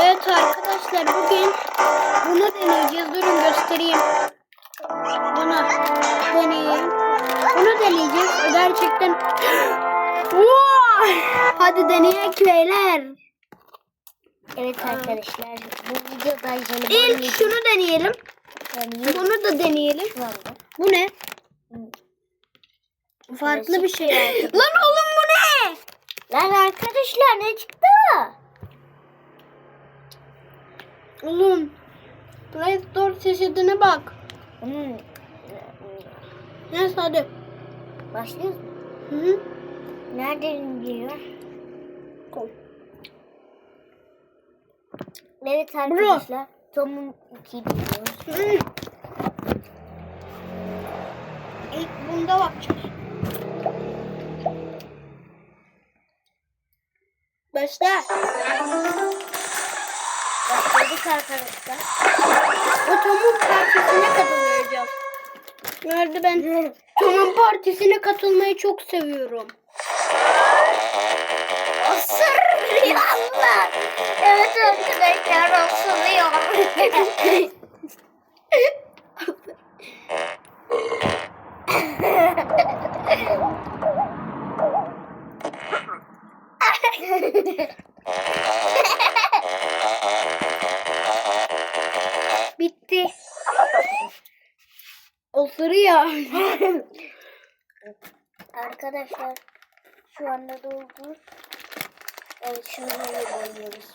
Evet arkadaşlar bugün bunu deneyeceğiz. Durun göstereyim. Bunu deneyeyim. Bunu deneyeceğiz. Gerçekten Vay! Hadi deneyek beyler. Evet arkadaşlar bu videoda yeni İlk şunu deneyelim. yeni Bunu da deneyelim. Bu ne? Farklı bir şey. Lan oğlum bu ne? Lan arkadaşlar ne çıktı? Oğlum. Play Store çeşidine bak. Hmm. Neyse hadi. Başlıyoruz mu? Hı hı. Nereden biliyor? Koy. Evet arkadaşlar. Tom'un iki biliyoruz. İlk bunda bakacağız. Başla. Başladık arkadaşlar. O Tom'un partisine katılacağız. Nerede ben? Tom'un partisine katılmayı çok seviyorum. Isırıyor Allah. Evet arkadaşlar ısırıyor. Bitti. Osuruyor. Arkadaşlar şu anda doldu. Evet şimdi böyle boyuyoruz.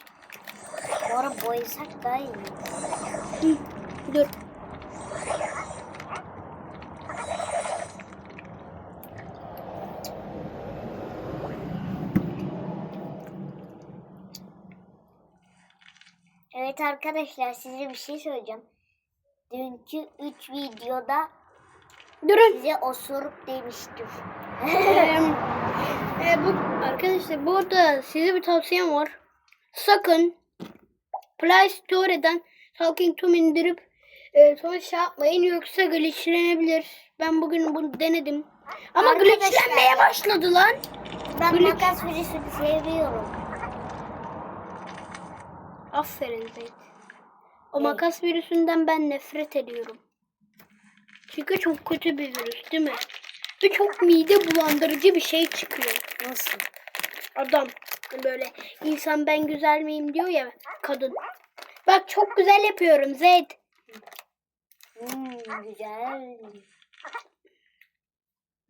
Bu ara boyasak daha iyi. Dur. Evet arkadaşlar size bir şey söyleyeceğim. Dünkü 3 videoda Durun. size osuruk demiştim. Eee, e, bu arkadaşlar bu arada size bir tavsiyem var. Sakın Play Store'dan Talking Tom indirip e, sonra şey yapmayın yoksa glitchlenebilir. Ben bugün bunu denedim. Ama glitchlenmeye başladı lan. ben Glitch- makas virüsünü seviyorum. Aferin Zeyd. O Ne? makas virüsünden ben nefret ediyorum. Çünkü çok kötü bir virüs değil mi? Ve çok mide bulandırıcı bir şey çıkıyor. Nasıl? Adam böyle insan ben güzel miyim diyor ya kadın. Bak çok güzel yapıyorum Zeyd. Hmm, güzel.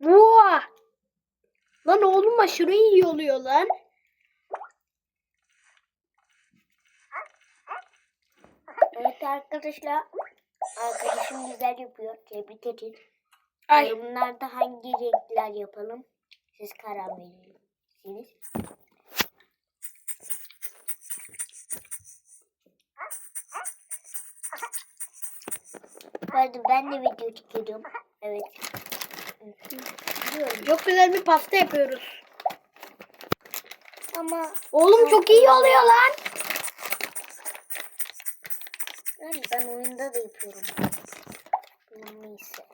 Vaa! Lan oğlum aşırı iyi oluyor lan. Evet arkadaşlar. Arkadaşım güzel yapıyor. Tebrik edin. Ay Yorumlarda hangi renkler yapalım? Siz karar verirsiniz. Arada ben de video çekiyorum. Evet. Çok güzel bir pasta yapıyoruz. Ama Oğlum çok iyi oluyor lan. Yani ben oyunda da yapıyorum. Neyse.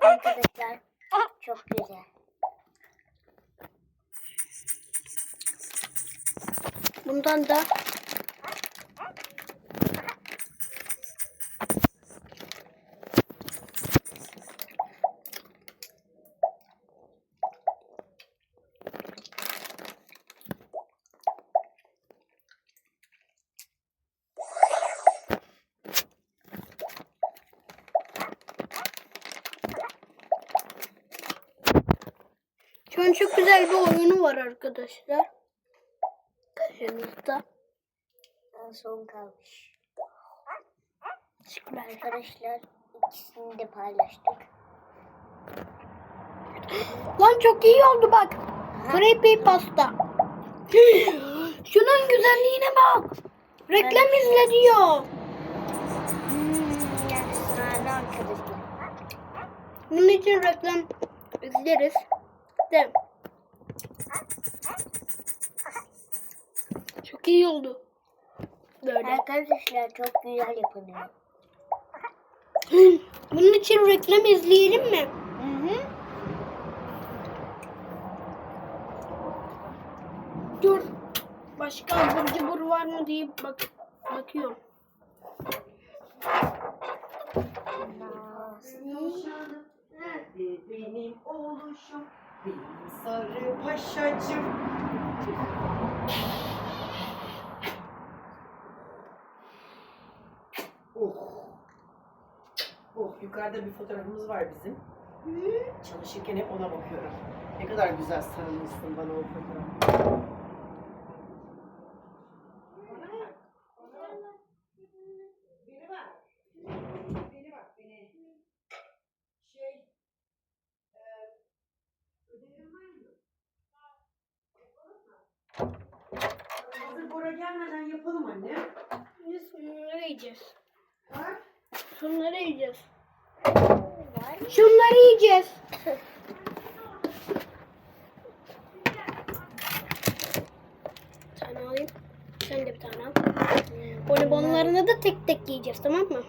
Arkadaşlar çok güzel. Bundan da Şu an çok güzel bir oyunu var arkadaşlar. Karşınızda. En son kalmış. Teşekkürler. Arkadaşlar ikisini de paylaştık. Lan çok iyi oldu bak. Creepy pasta. Şunun güzelliğine bak. Reklam izle diyor. Hmm, yani sırada arkadaşlar. Bunun için reklam izleriz. De. Çok iyi oldu. Böyle. Arkadaşlar çok güzel yapılıyor. Bunun için reklam izleyelim mi? Hı hı. Dur. Başka abur cubur var mı diye bak bakıyorum. Benim oğluşum? Benim sarı paşacım. Oh. Oh yukarıda bir fotoğrafımız var bizim. Çalışırken hep ona bakıyorum. Ne kadar güzel sarılmışsın bana o fotoğraf. Beni bak. Beni bak beni. Şey, e, ödevin var mı? Yapalım mı? Hazır Bora gelmeden yapalım anne. Biz şunları yiyeceğiz. Bak. Şunları yiyeceğiz. Var? Şunları yiyeceğiz. Bir tane alayım. Sen de bir tane al. Bonibonlarını da tek tek yiyeceğiz tamam mı?